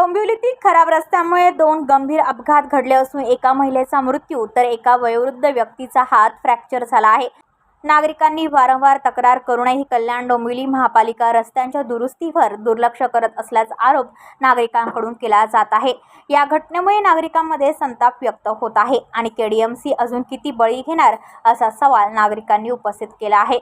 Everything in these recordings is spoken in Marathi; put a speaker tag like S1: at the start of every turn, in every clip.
S1: डोंबिवलीतील खराब रस्त्यामुळे दोन गंभीर अपघात घडले असून एका महिलेचा मृत्यू तर एका वयोवृद्ध व्यक्तीचा हात फ्रॅक्चर झाला आहे. नागरिकांनी वारंवार तक्रार करूनही कल्याण डोंबिवली महापालिका रस्त्यांच्या दुरुस्तीवर दुर्लक्ष करत असल्याचा आरोप नागरिकांकडून केला जात आहे. या घटनेमुळे नागरिकांमध्ये संताप व्यक्त होत आहे आणि केडीएमसी अजून किती बळी घेणार असा सवाल नागरिकांनी उपस्थित केला आहे.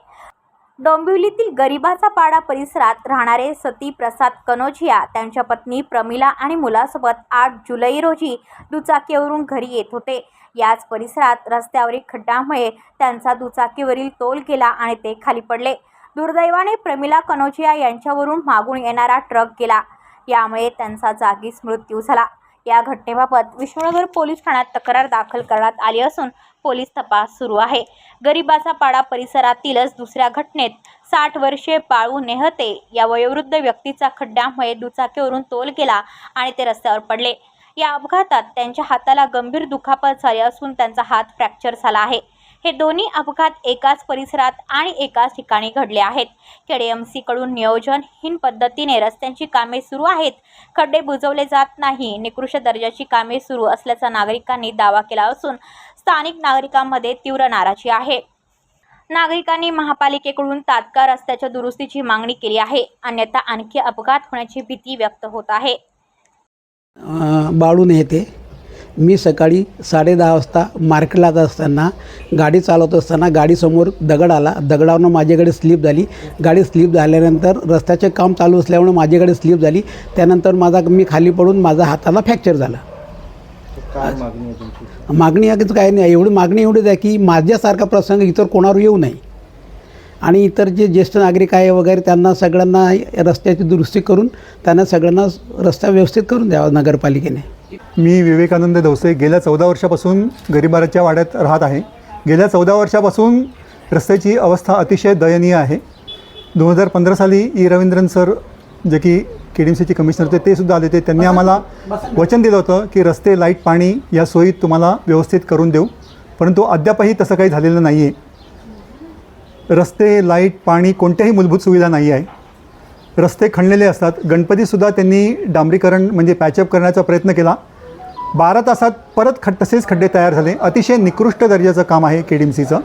S1: डोंबिवलीतील गरिबाचा पाडा परिसरात राहणारे सती प्रसाद कनोजिया त्यांच्या पत्नी प्रमिला आणि मुलासोबत आठ जुलै रोजी दुचाकीवरून घरी येत होते. याच परिसरात रस्त्यावरील खड्ड्यामुळे त्यांचा दुचाकीवरील तोल गेला आणि ते खाली पडले. दुर्दैवाने प्रमिला कनोजिया यांच्यावरून मागून येणारा ट्रक गेला. यामुळे त्यांचा जागीच मृत्यू झाला. या घटनेबाबत विष्णुनगर पोलीस ठाण्यात तक्रार दाखल करण्यात आली असून पोलीस तपास सुरू आहे. गरिबाचा पाडा परिसरातीलच दुसऱ्या घटनेत साठ वर्षे बाळू नेहते या वयोवृद्ध व्यक्तीचा खड्ड्यामुळे दुचाकीवरून तोल गेला आणि ते रस्त्यावर पडले. या अपघातात त्यांच्या हाताला गंभीर दुखापत झाली असून त्यांचा हात फ्रॅक्चर झाला आहे. हे दोन्ही अपघात एकाच परिसरात आणि एकाच ठिकाणी घडले आहेत. केडीएमसीकडून नियोजनहीन पद्धतीने रस्त्यांची कामे सुरू आहेत. खड्डे बुजवले जात नाही. निकृष्ट दर्जाची कामे सुरू असल्याचा नागरिकांनी दावा केला असून स्थानिक नागरिकांमध्ये तीव्र नाराजी आहे. नागरिकांनी महापालिकेकडून तात्काळ रस्त्याच्या दुरुस्तीची मागणी केली आहे. अन्यथा आणखी अपघात होण्याची भीती व्यक्त होत आहे.
S2: बाळून येते मी सकाळी साडे दहा वाजता मार्केटला जात असताना गाडी चालवत असताना गाडीसमोर दगड आला. दगडावरून माझ्याकडे स्लिप झाली. गाडी स्लिप झाल्यानंतर रस्त्याचे काम चालू असल्यामुळे माझ्याकडे स्लिप झाली. त्यानंतर माझा मी खाली पडून माझा हाताला फ्रॅक्चर झाला.
S3: मागणी
S2: काय नाही. एवढी मागणी एवढीच आहे की माझ्यासारखा प्रसंग इतर कोणावर येऊ नये. आणि इतर जे ज्येष्ठ नागरिक आहे वगैरे त्यांना सगळ्यांना रस्त्याची दुरुस्ती करून त्यांना सगळ्यांना रस्ता व्यवस्थित करून द्यावा नगरपालिकेने.
S4: मी विवेकानंद दवसे गेल्या चौदा वर्षापासून गरिबाराच्या वाड्यात राहत आहे. गेल्या चौदा वर्षापासून रस्त्याची अवस्था अतिशय दयनीय आहे. दोन हजार पंधरा साली ई. रवींद्रन सर जे की के डी एम सीचे कमिशनर होते ते सुद्धा आले होते. त्यांनी आम्हाला वचन दिलं होतं की रस्ते लाइट पाणी या सोयी तुम्हाला व्यवस्थित करून देऊ. परंतु अद्यापही तसं काही झालेलं नाही आहे रस्ते लाइट पाणी कोणत्याही मूलभूत सुविधा नाही आहे. रस्ते खणलेले असतात. गणपतीसुद्धा त्यांनी डांबरीकरण म्हणजे पॅचअप करण्याचा प्रयत्न केला. बारा तासात परत खड तसेच खड्डे तयार झाले. अतिशय निकृष्ट दर्जाचं काम आहे के डी एम सीचं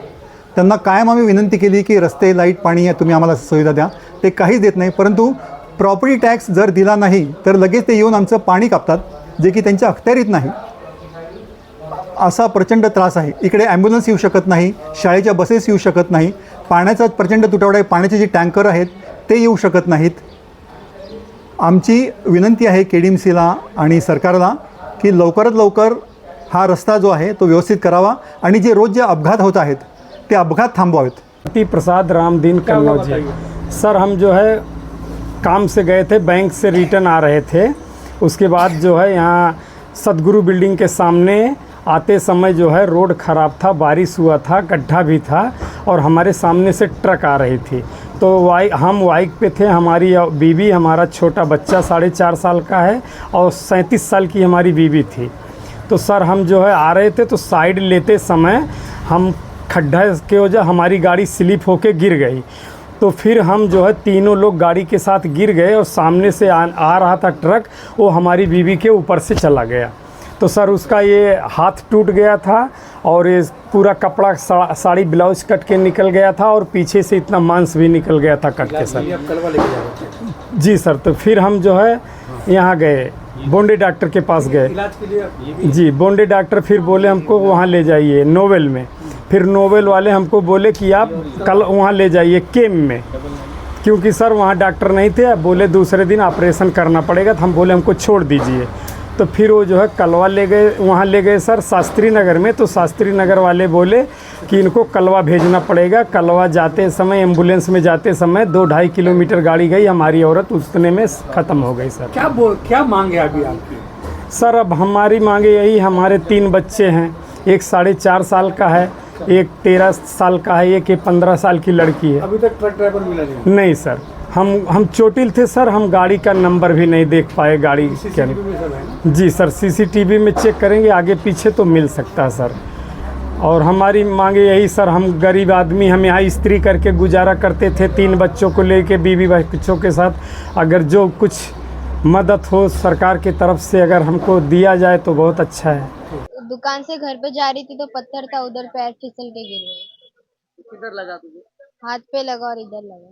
S4: त्यांना कायम आम्ही विनंती केली की रस्ते लाइट पाणी या तुम्ही आम्हाला सुविधा द्या. ते काहीच देत नाही परंतु प्रॉपर्टी टॅक्स जर दिला नाही तर लगेच ते येऊन आमचं पाणी कापतात जे की त्यांच्या अखत्यारीत नाही. असा प्रचंड त्रास आहे. इकडे ॲम्ब्युलन्स येऊ शकत नाही शाळेच्या बसेस येऊ शकत नाही. पाण्याचा प्रचंड तुटवडा आहे. पाण्याचे जे टँकर आहेत ते येऊ शकत नाहीत. आमची विनंती आहे के डी एम सीला आणि सरकारला की लवकरात लवकर हा रस्ता जो आहे तो व्यवस्थित करावा आणि जे रोज जे अपघात होत आहेत ते अपघात थांबवावेत.
S5: ती प्रसाद रामदीन कन्नौजी. सर हम जो है काम से गए थे बैंक से रिटर्न आ रहे थे। उसके बाद जो है यहाँ सदगुरु बिल्डिंग के सामने आते समय जो है रोड ख़राब था बारिश हुआ था गड्ढा भी था। और हमारे सामने से ट्रक आ रही थी। तो वाई हम बाइक पे थे हमारी बीवी हमारा छोटा बच्चा साढ़े चार साल का है और सैंतीस साल की हमारी बीवी थी। तो सर हम जो है आ रहे थे तो साइड लेते समय हम खड्डा के वजह हमारी गाड़ी स्लिप होके गिर गई। तो फिर हम जो है तीनों लोग गाड़ी के साथ गिर गए और सामने से आ, आ रहा था ट्रक वो हमारी बीवी के ऊपर से चला गया। तो सर उसका ये हाथ टूट गया था और ये पूरा कपड़ा सा, साड़ी ब्लाउज कट के निकल गया था और पीछे से इतना मांस भी निकल गया था कट के सर। जी सर तो फिर हम जो है यहाँ गए। बोंडे डॉक्टर के पास गए। जी बोंडे डॉक्टर फिर बोले हमको वहाँ ले जाइए नोवेल में। फिर नोवेल वाले हमको बोले कि आप कल वहाँ ले जाइए केम में। क्योंकि सर वहाँ डॉक्टर नहीं थे बोले दूसरे दिन ऑपरेशन करना पड़ेगा तो हम बोले हमको छोड़ दीजिए। तो फिर वो जो है कलवा ले गए वहाँ ले गए सर शास्त्री नगर में। तो शास्त्री नगर वाले बोले कि इनको कलवा भेजना पड़ेगा। कलवा जाते समय एंबुलेंस में जाते समय दो ढाई किलोमीटर गाड़ी गई हमारी औरत उतने में ख़त्म हो गई सर।
S6: क्या बोल क्या मांगे अभी आपकी?
S5: सर अब हमारी मांगे यही हमारे तीन बच्चे हैं। एक साढ़े चार साल का है एक तेरह साल का है एक पंद्रह साल की लड़की है।
S6: अभी तक ट्रक ड्राइवर मिला नहीं।
S5: नहीं सर। हम हम चोटिल थे सर हम गाड़ी का नंबर भी नहीं देख पाए गाड़ी के
S6: सीसीटीवी में सब ना?
S5: जी सर सीसीटीवी में चेक करेंगे आगे पीछे तो मिल सकता है सर। और हमारी मांगे यही सर हम गरीब आदमी हम यहाँ स्त्री करके गुजारा करते थे तीन बच्चों को लेके बीवी बच्चों के साथ। अगर जो कुछ मदद हो सरकार की तरफ़ से अगर हमको दिया जाए तो बहुत अच्छा है।
S7: दुकान से घर पे जा रही थी तो पत्थर था उधर पैर फिसल के गिर गए
S8: किधर लगा तुझे?
S7: हाथ पे लगा और इधर लगा।